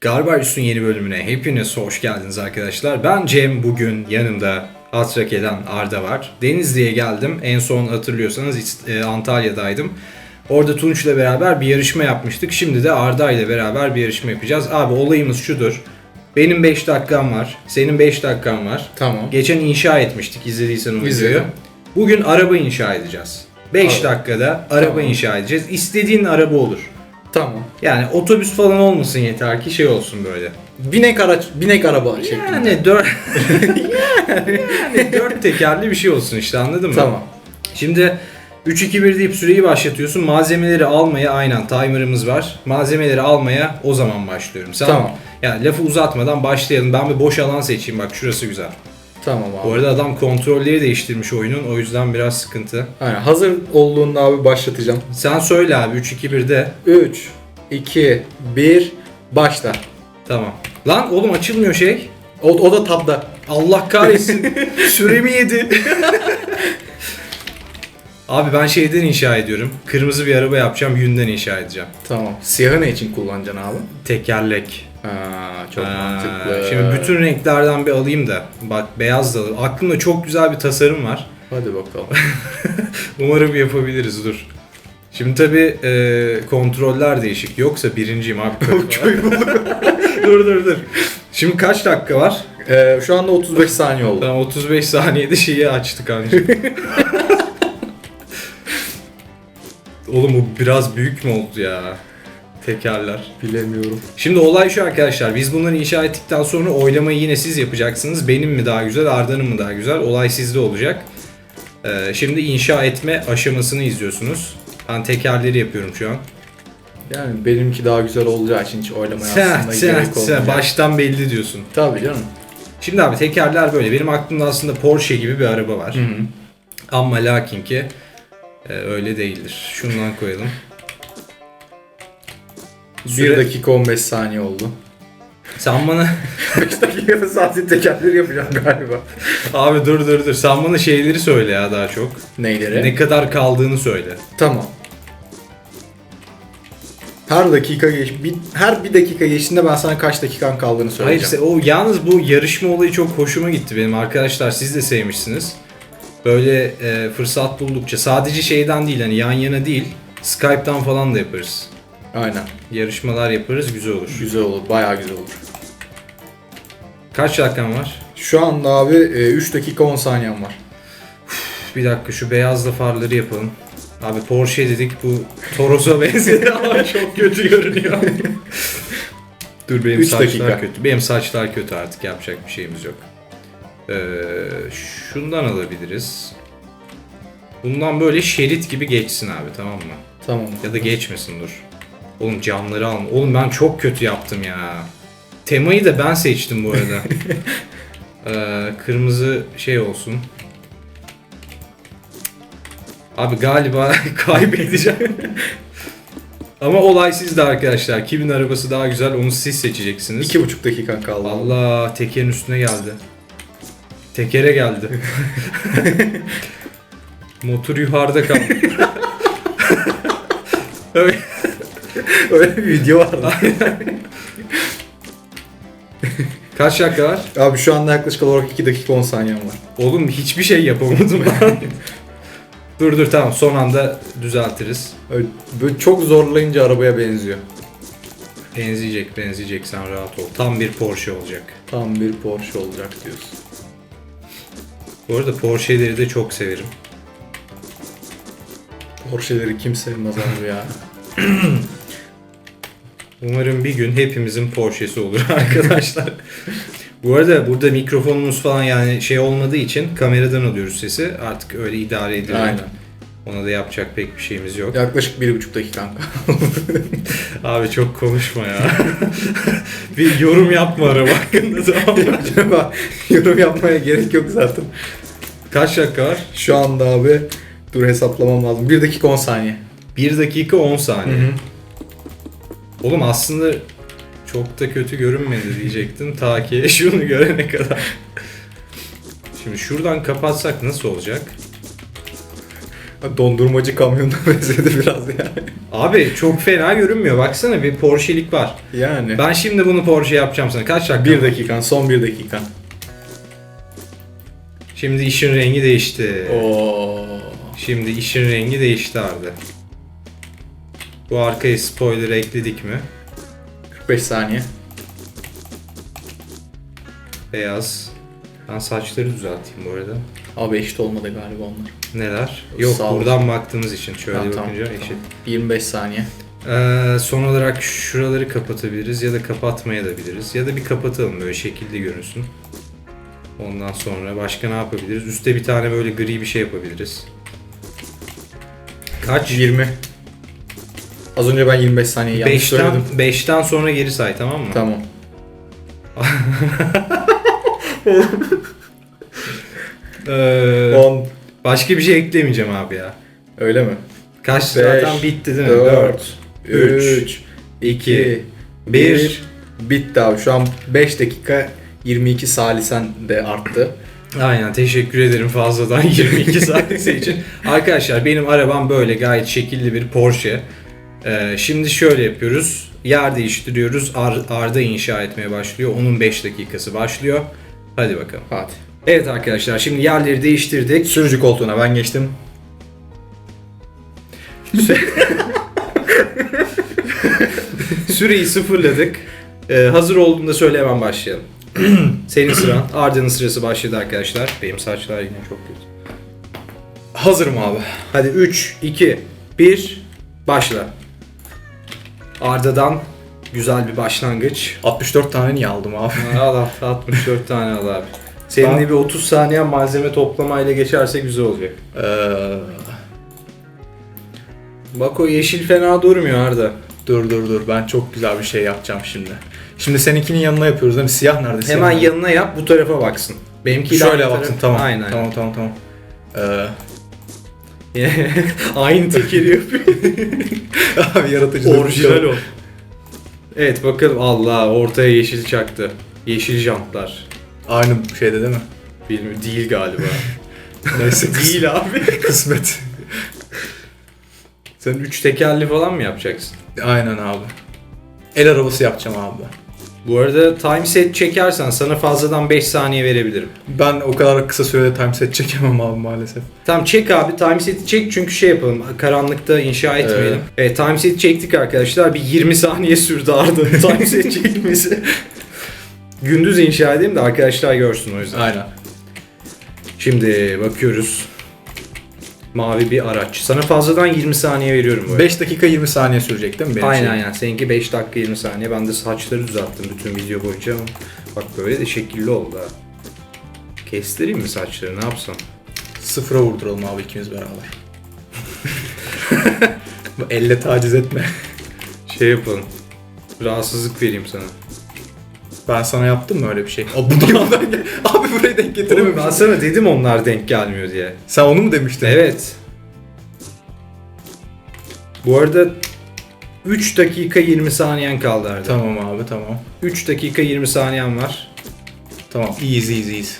Garbarius'un yeni bölümüne hepiniz hoş geldiniz arkadaşlar. Ben Cem, bugün yanımda Atrakya'dan Arda var. Denizli'ye geldim. En son hatırlıyorsanız e, Antalya'daydım. Orada Tunç'la beraber bir yarışma yapmıştık. Şimdi de Arda ile beraber bir yarışma yapacağız. Abi olayımız şudur. Benim 5 dakikam var. Senin 5 dakikan var. Tamam. Geçen inşa etmiştik izlediysen o videoyu. Bugün araba inşa edeceğiz. 5 Abi. dakikada araba Tamam. inşa edeceğiz. İstediğin araba olur. Tamam. Yani otobüs falan olmasın yeter ki şey olsun böyle. Binek araç, binek araba şeklinde. Yani dört yani, dört tekerli bir şey olsun işte anladın mı? Tamam. Şimdi 3 2 1 deyip süreyi başlatıyorsun. Malzemeleri almaya aynen timer'ımız var. Malzemeleri almaya o zaman başlıyorum. Sen, Tamam. Yani lafı uzatmadan başlayalım. Ben bir boş alan seçeyim bak şurası güzel. Tamam Bu abi. arada adam kontrolleri değiştirmiş oyunun. O yüzden biraz sıkıntı. Aynen. Hazır olduğunda abi başlatacağım. Sen söyle abi 3 2 1'de. 3, 2, 1, başla. Tamam. Lan oğlum açılmıyor şey. O, o da tabda. Allah kahretsin. Süremi yedi. Abi ben şeyden inşa ediyorum. Kırmızı bir araba yapacağım. Yünden inşa edeceğim. Tamam. Siyahı ne için kullanacaksın abi? Tekerlek. Aa, çok Aa, mantıklı. Şimdi bütün renklerden bir alayım da. Bak beyaz da alayım. Aklımda çok güzel bir tasarım var. Hadi bakalım. Umarım yapabiliriz. Dur. Şimdi tabi kontroller değişik. Yoksa birinciyim abi. dur dur dur. Şimdi kaç dakika var? Ee, şu anda 35 saniye oldu. Tamam 35 saniyede şeyi açtık ancak. Oğlum bu biraz büyük mü oldu ya? Tekerler. Bilemiyorum. Şimdi olay şu arkadaşlar. Biz bunları inşa ettikten sonra oylamayı yine siz yapacaksınız. Benim mi daha güzel, Arda'nın mı daha güzel? Olay sizde olacak. Ee, şimdi inşa etme aşamasını izliyorsunuz. Ben tekerleri yapıyorum şu an. Yani benimki daha güzel olacağı için hiç oylamaya aslında gerek olmayacak. baştan belli diyorsun. Tabii canım. Şimdi abi tekerler böyle. Benim aklımda aslında Porsche gibi bir araba var. Hı hı. Ama lakin ki e, öyle değildir. Şundan koyalım. 1 Süre- dakika 15 saniye oldu. Sen bana 5 dakika saatin tekerleri yapacağım galiba. abi dur dur dur. Sen bana şeyleri söyle ya daha çok. Neyleri? Ne kadar kaldığını söyle. Tamam. Her dakika geç, bir, her bir dakika geçtiğinde ben sana kaç dakikan kaldığını Hayır söyleyeceğim. se- o yalnız bu yarışma olayı çok hoşuma gitti benim arkadaşlar siz de sevmişsiniz. Böyle e, fırsat buldukça sadece şeyden değil hani yan yana değil Skype'tan falan da yaparız. Aynen. Yarışmalar yaparız güzel olur. Güzel olur, bayağı güzel olur. Kaç dakikan var? Şu anda abi 3 dakika 10 saniyem var. Bir dakika şu beyazla farları yapalım. Abi Porsche dedik bu Toros'a benzedi ama çok kötü görünüyor. Dur benim Üç saçlar dakika. kötü. Benim saçlar kötü artık yapacak bir şeyimiz yok. Ee, şundan alabiliriz. Bundan böyle şerit gibi geçsin abi tamam mı? Tamam. Ya da geçmesin dur. Oğlum camları alma. Oğlum ben çok kötü yaptım ya. Temayı da ben seçtim bu arada. Ee, kırmızı şey olsun. Abi galiba kaybedeceğim. Ama olay sizde arkadaşlar. Kimin arabası daha güzel onu siz seçeceksiniz. 2,5 dakikan kaldı. Allah tekerin üstüne geldi. Tekere geldi. Motor yukarıda kaldı. Öyle- Öyle bir video vardı. Kaç dakika var? abi şu anda yaklaşık olarak 2 dakika 10 saniyem var. Oğlum hiçbir şey yapamadım ben. dur dur tamam son anda düzeltiriz. Öyle, böyle çok zorlayınca arabaya benziyor. Benzeyecek benzeyecek sen rahat ol. Tam bir Porsche olacak. Tam bir Porsche olacak diyorsun. Bu arada Porsche'leri de çok severim. Porsche'leri kim sevmez abi ya. Umarım bir gün hepimizin Porsche'si olur arkadaşlar. Bu arada burada mikrofonumuz falan yani şey olmadığı için kameradan alıyoruz sesi. Artık öyle idare ediyor. Aynen. Ona da yapacak pek bir şeyimiz yok. Yaklaşık 1,5 dakikan kaldı. Abi çok konuşma ya. bir yorum yapma araba hakkında tamam mı? Acaba yorum yapmaya gerek yok zaten. Kaç dakika var? Şu anda abi dur hesaplamam lazım. 1 dakika 10 saniye. 1 dakika 10 saniye. Oğlum aslında çok da kötü görünmedi diyecektim ta ki şunu görene kadar. Şimdi şuradan kapatsak nasıl olacak? Dondurmacı kamyonuna benzedi biraz yani. Abi çok fena görünmüyor. Baksana bir Porsche'lik var. Yani. Ben şimdi bunu Porsche yapacağım sana. Kaç dakika? Bir dakikan, son bir dakikan. Şimdi işin rengi değişti. Oo. Şimdi işin rengi değişti Arda. Bu arkaya spoiler ekledik mi? 45 saniye. Beyaz. Ben saçları düzelteyim bu arada. Abi eşit olmadı galiba onlar. Neler? Yok Sağ ol. buradan baktığımız için şöyle Ha, bakınca tamam, eşit. tamam. 25 saniye. Ee, son olarak şuraları kapatabiliriz ya da kapatmaya da biliriz. Ya da bir kapatalım böyle şekilde görünsün. Ondan sonra başka ne yapabiliriz? Üste bir tane böyle gri bir şey yapabiliriz. Kaç? 20. Az önce ben 25 saniye yanlış 5'ten, söyledim. 5'ten sonra geri say tamam mı? Tamam. Ee, 10. başka bir şey eklemeyeceğim abi ya. Öyle mi? Kaç Beş, zaten bitti değil mi? 4, 3, 3, 2, 1. 1. Bitti abi. Şu an 5 dakika 22 salisen de arttı. Aynen teşekkür ederim fazladan 22 saniyesi için. Arkadaşlar benim arabam böyle gayet şekilli bir Porsche. Ee, şimdi şöyle yapıyoruz. Yer değiştiriyoruz. Ar- Arda inşa etmeye başlıyor. Onun 5 dakikası başlıyor. Hadi bakalım. Hadi. Evet arkadaşlar şimdi yerleri değiştirdik. Sürücü koltuğuna ben geçtim. Süreyi sıfırladık. Ee, hazır olduğunda söyle hemen başlayalım. Senin sıran. Arda'nın sırası başladı arkadaşlar. Benim saçlar yine çok kötü. Hazırım abi. Hadi 3, 2, 1, başla. Arda'dan güzel bir başlangıç. 64 tane niye aldım abi? al al, 64 tane al abi. Seninle bir 30 saniye malzeme toplamayla geçerse güzel olacak. Ee, Bak o yeşil fena durmuyor Arda. dur dur dur ben çok güzel bir şey yapacağım şimdi. Şimdi seninkinin yanına yapıyoruz değil mi? Siyah nerede? Siyah Hemen nerede? yanına yap bu tarafa baksın. Benimki Şöyle baksın tamam. Aynen. Tamam tamam tamam. Ee, Aynı tekeri yapıyor. abi yaratıcı. Orijinal o. Evet bakalım Allah ortaya yeşil çaktı. Yeşil jantlar. Aynı şeyde değil mi? Bilmiyorum değil galiba. Neyse değil abi. kısmet. Sen üç tekerli falan mı yapacaksın? Aynen abi. El arabası yapacağım abi. Bu arada time set çekersen sana fazladan 5 saniye verebilirim. Ben o kadar kısa sürede time set çekemem abi maalesef. Tamam çek abi time seti çek çünkü şey yapalım karanlıkta inşa etmeyelim. Evet time set çektik arkadaşlar bir 20 saniye sürdü Arda'nın time set çekmesi. Gündüz inşa edeyim de arkadaşlar görsün o yüzden. Aynen. Şimdi bakıyoruz. Mavi bir araç. Sana fazladan 20 saniye veriyorum bu arada. 5 dakika 20 saniye sürecek değil mi benim Aynen şeyim? aynen. Seninki 5 dakika 20 saniye. Ben de saçları düzelttim bütün video boyunca ama bak böyle de şekilli oldu ha. Kestireyim mi saçları ne yapsam? Sıfıra vurduralım abi ikimiz beraber. Bu Elle taciz etme. Şey yapalım. Rahatsızlık vereyim sana. Ben sana yaptım mı öyle bir şey? Abi, bu niye gel- abi burayı denk Oğlum ben sana dedim onlar denk gelmiyor diye. Sen onu mu demiştin? Evet. Bu arada 3 dakika 20 saniyen kaldı Arda. Tamam abi tamam. 3 dakika 20 saniyen var. Tamam. Easy easy easy.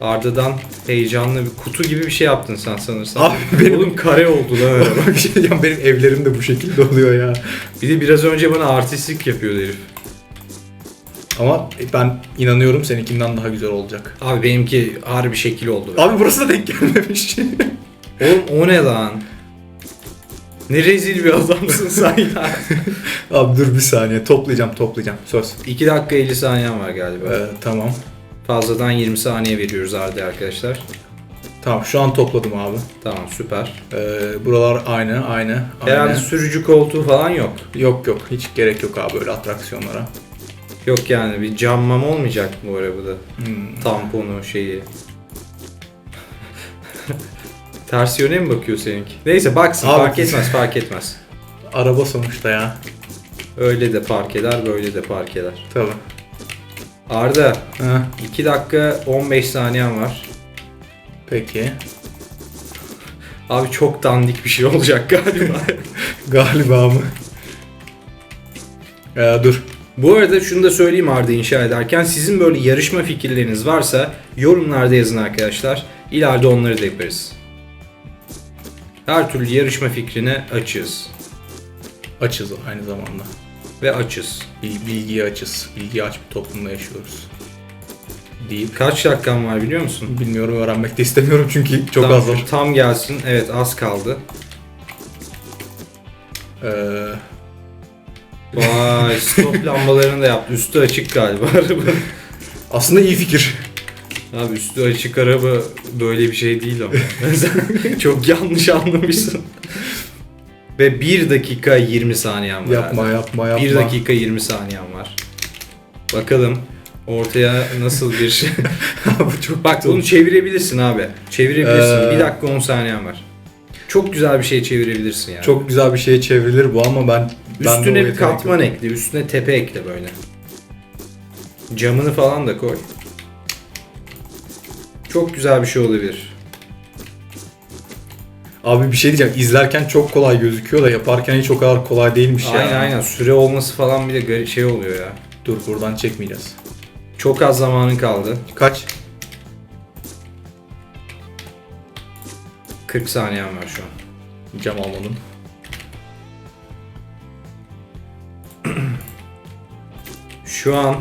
Arda'dan heyecanlı bir kutu gibi bir şey yaptın sen sanırsam. Abi benim- Oğlum kare oldu lan öyle. bir şey diyeceğim benim evlerim de bu şekilde oluyor ya. Bir de biraz önce bana artistlik yapıyordu herif. Ama ben inanıyorum seninkinden daha güzel olacak. Abi benimki harbi şekil oldu. be. Abi burası da denk gelmemiş. Oğlum o ne lan? Ne rezil bir adamsın sen ya. abi dur bir saniye toplayacağım toplayacağım söz. 2 dakika 50 saniyen var galiba. Ee, tamam. Fazladan 20 saniye veriyoruz Arda arkadaşlar. Tamam şu an topladım abi. Tamam süper. Ee, buralar aynı aynı. aynı. Herhalde sürücü koltuğu falan yok. Yok yok hiç gerek yok abi öyle atraksiyonlara. Yok yani bir cam mam olmayacak bu arabada? Hmm. Tamponu şeyi. Ters yöne mi bakıyor seninki? Neyse baksın Abi- fark etmez fark etmez. Araba sonuçta ya. Öyle de park eder böyle de park eder. Tabii. Arda Ha, 2 dakika 15 saniyen var. peki. Abi çok dandik bir şey olacak galiba. Galiba mı? Ee, dur. Bu arada şunu da söyleyeyim Arda inşa ederken sizin böyle yarışma fikirleriniz varsa yorumlarda yazın arkadaşlar. İleride onları da yaparız. Her türlü yarışma fikrine açız. Açız aynı zamanda. Ve açız. Bil- Bilgiye açız. Bilgi aç bir toplumda yaşıyoruz. Deyip Kaç dakikan var biliyor musun? bilmiyorum öğrenmek de istemiyorum çünkü çok tam, az var. Tam gelsin. Evet az kaldı. Ee, Vay stop lambalarını da yaptı. Üstü açık galiba arabanın. aslında iyi fikir. Abi üstü açık araba böyle bir şey değil ama. Sen çok yanlış anlamışsın. Ve 1 dakika 20 saniyen var. Yapma yapma yapma. 1 dakika 20 saniyen var. Bakalım ortaya nasıl bir şey. Bu çok Bak bunu çevirebilirsin abi. Çevirebilirsin. Ee, 1 dakika 10 saniyen var. Çok güzel bir şey çevirebilirsin yani. Çok güzel bir şeye çevrilir bu ama ben Üstüne bir katman ekle, üstüne tepe ekle böyle. Camını falan da koy. Çok güzel bir şey olabilir. Abi bir şey diyeceğim. İzlerken çok kolay gözüküyor da yaparken hiç o kadar kolay değilmiş ya. Aynen aynen. Süre olması falan bir de gar- şey oluyor ya. Dur buradan çekmeyeceğiz. Çok az zamanın kaldı. Kaç? 40 saniyen var şu an. Cam almadım. Şu an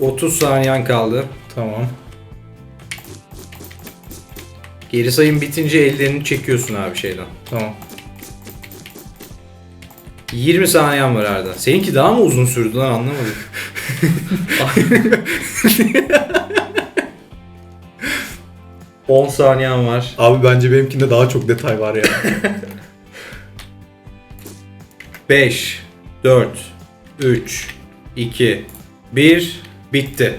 30 saniyen kaldı. Tamam. Geri sayım bitince ellerini çekiyorsun abi şeyden. Tamam. 20 saniyen var Arda. Seninki daha mı uzun sürdü lan anlamadım. ...10 saniyen var. Abi bence benimkinde daha çok detay var ya. 5, 4, 3, 2, 1, bitti.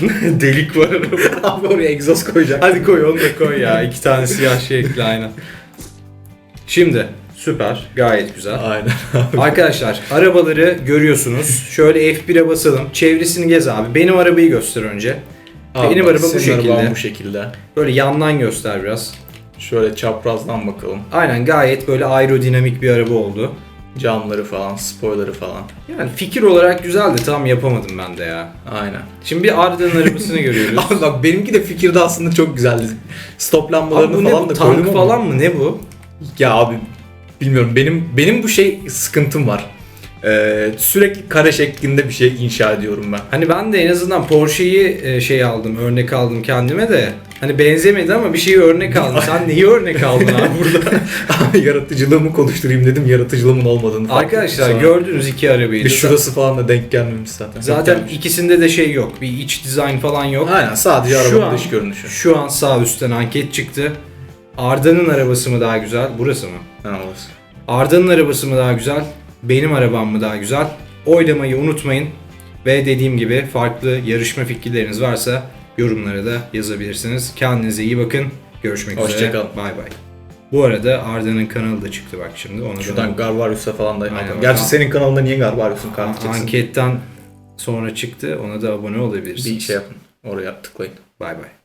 Delik var arabada. Abi oraya egzoz koyacak. Hadi koy onu da koy ya. İki tane siyah şey ekle aynen. Şimdi süper. Gayet güzel. Aynen. Arkadaşlar arabaları görüyorsunuz. Şöyle F1'e basalım. Çevresini gez abi. Benim arabayı göster önce. Benim bak, araba bu senin şekilde. araban bu şekilde. Böyle yandan göster biraz. Şöyle çaprazdan bakalım. Aynen gayet böyle aerodinamik bir araba oldu. Camları falan, spoiler'ı falan. Yani fikir olarak güzeldi. Tam yapamadım ben de ya. Aynen. Şimdi bir Arda'nın arabasını görüyoruz. Abi bak benimki de fikirde aslında çok güzeldi. Stop Abi lambalarını bu ne falan bu? da Tank koydum ama- falan mı? Ne bu? Ya abi bilmiyorum benim benim bu şey sıkıntım var. Ee, sürekli kare şeklinde bir şey inşa ediyorum ben. Hani ben de en azından Porsche'yi e, şey aldım, örnek aldım kendime de. Hani benzemedi ama bir şeyi örnek aldım. Sen neyi örnek aldın abi burada? Abi yaratıcılığımı konuşturayım dedim yaratıcılığımın olmadığını Arkadaşlar sonra. gördüğünüz iki arabayı. bir şurası falan da denk gelmemiş zaten. Zaten gelmiş. ikisinde de şey yok. Bir iç dizayn falan yok. Aynen sadece Şu arabanın an- dış görünüşü. Şu an sağ üstten anket çıktı. Arda'nın arabası mı daha güzel? Burası mı? Ha, orası. Arda'nın arabası mı daha güzel? Benim arabam mı daha güzel? Oylamayı unutmayın. Ve dediğim gibi farklı yarışma fikirleriniz varsa yorumlara da yazabilirsiniz. Kendinize iyi bakın. Görüşmek üzere. Hoşçakalın. Bay bay. Bu arada Arda'nın kanalı da çıktı bak şimdi. Onu da Şuradan Garvarius'a falan da Aynen, bakalım. bak. Gerçi senin kanalında niye Garvarius'un kanalı çıksın? anketten sonra çıktı. Ona da abone olabilirsiniz. Bir şey yapın. Oraya tıklayın. Bay bay.